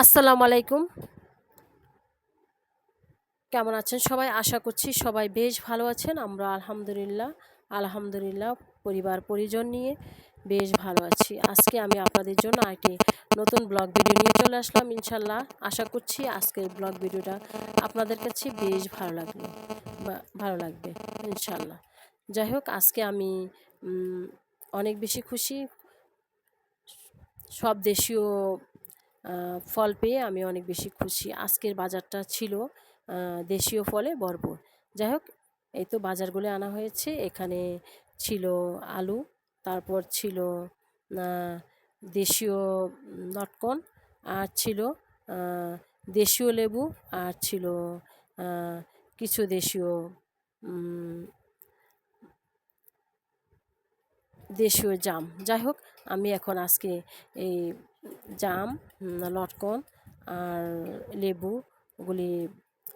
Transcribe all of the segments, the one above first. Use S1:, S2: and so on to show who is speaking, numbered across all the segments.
S1: আসসালামু আলাইকুম। কেমন আছেন সবাই? আশা করছি সবাই বেশ ভালো আছেন। আমরা আলহামদুলিল্লাহ আলহামদুলিল্লাহ পরিবার পরিজন নিয়ে বেশ ভালো আছি। আজকে আমি আপনাদের জন্য একটি নতুন ব্লগ ভিডিও নিয়ে চলে আসলাম ইনশাল্লাহ। আশা করছি আজকের ব্লগ ভিডিওটা আপনাদের কাছে বেশ ভালো লাগবে ভালো লাগবে ইনশাল্লাহ। যাই হোক, আজকে আমি অনেক বেশি খুশি। সব দেশীয় ফল পেয়ে আমি অনেক বেশি খুশি। আজকের বাজারটা ছিল দেশীয় ফলে ভরপুর। যাই হোক, এই তো বাজারগুলো আনা হয়েছে। এখানে ছিল আলু, তারপর ছিল দেশীয় নটকন, আর ছিল দেশীয় লেবু, আর ছিল কিছু দেশীয় দেশীয় জাম। যাই হোক, আমি এখন আজকে এই জাম লটকন আর লেবু ওগুলি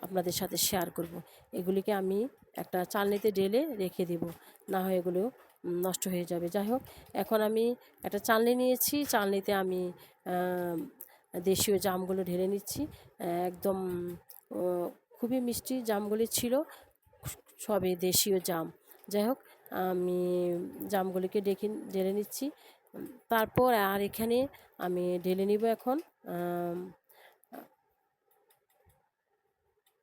S1: আপনাদের সাথে শেয়ার করব। এগুলিকে আমি একটা চালনিতে ঢেলে রেখে দেব। না হয় এগুলো নষ্ট হয়ে যাবে। যাই হোক, এখন আমি একটা চালনি নিয়েছি। চালনিতে আমি দেশীয় জামগুলো ঢেলে নিচ্ছি। একদম খুবই মিষ্টি জামগুলি ছিল। সবে দেশীয় জাম। যাই হোক, আমি জামগুলিকে ডেকে, ঢেলে নিচ্ছি। তারপর আর এখানে আমি ঢেলে নিব এখন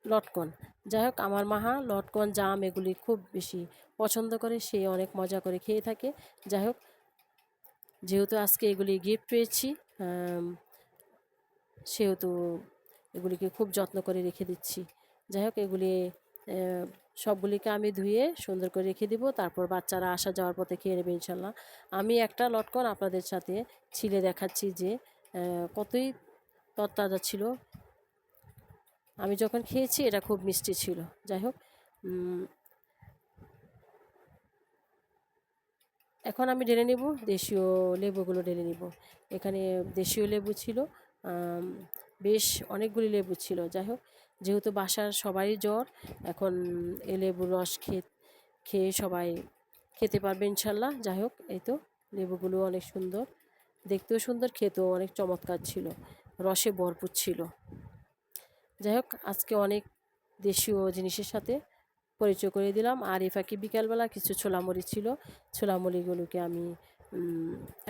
S1: লটকন। যাই হোক, আমার মাহা লটকন, জাম এগুলি খুব বেশি পছন্দ করে, সে অনেক মজা করে খেয়ে থাকে। যাই হোক, যেহেতু আজকে এগুলি গিফট পেয়েছি সেহেতু এগুলিকে খুব যত্ন করে রেখে দিচ্ছি। যাই হোক, এগুলি সবগুলিকে আমি ধুয়ে সুন্দর করে রেখে দিব। তারপর বাচ্চারা আসা যাওয়ার পথে খেয়ে নেবে ইনশাল্লাহ। আমি একটা লটকন আপনাদের সাথে ছিলে দেখাচ্ছি যে কতই তরতাজা ছিল। আমি যখন খেয়েছি এটা খুব মিষ্টি ছিল। যাই হোক এখন আমি ঢেলে নেব। দেশীয় লেবুগুলো ঢেলে নিব। এখানে দেশীয় লেবু ছিল বেশ অনেকগুলি লেবু ছিল। যাই হোক যেহেতু বাসার সবাই জ্বর, এখন এ লেবুর রস খেয়ে খেয়ে সবাই খেতে পারবে ইনশাল্লাহ। যাই হোক, এই তো লেবুগুলো অনেক সুন্দর। দেখতেও সুন্দর, খেতেও অনেক চমৎকার ছিল। রসে ভরপুর ছিল। যাই হোক, আজকে অনেক দেশীয় জিনিসের সাথে পরিচয় করে দিলাম। আর এ ফাঁকি বিকালবেলা কিছু ছোলামুড়ি ছিল। ছোলামুড়িগুলোকে আমি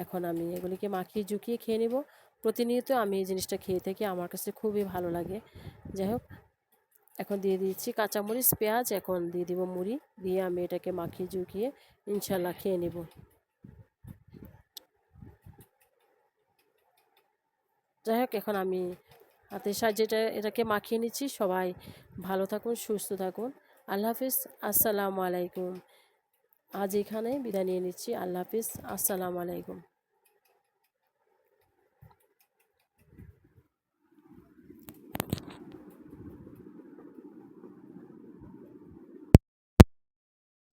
S1: এখন আমি এগুলিকে মাখিয়ে জুকিয়ে খেয়ে নেব। প্রতিনিয়ত আমি এই জিনিসটা খেয়ে থাকি। আমার কাছে খুবই ভালো লাগে। যাই হোক এখন দিয়ে দিচ্ছি কাঁচামরিচ, পেঁয়াজ, এখন দিয়ে দিব মুড়ি, দিয়ে আমি এটাকে মাখিয়ে জুকিয়ে ইনশাল্লাহ খেয়ে নেব। যাই হোক, এখন আমি হাতের সাহায্যে এটা, এটাকে মাখিয়ে নিচ্ছি। সবাই ভালো থাকুন, সুস্থ থাকুন। আল্লাহ হাফিজ, আসসালামু আলাইকুম। আজ এখানে বিদায় নিয়ে নিচ্ছি। আল্লাহ হাফিজ, আসসালামু আলাইকুম।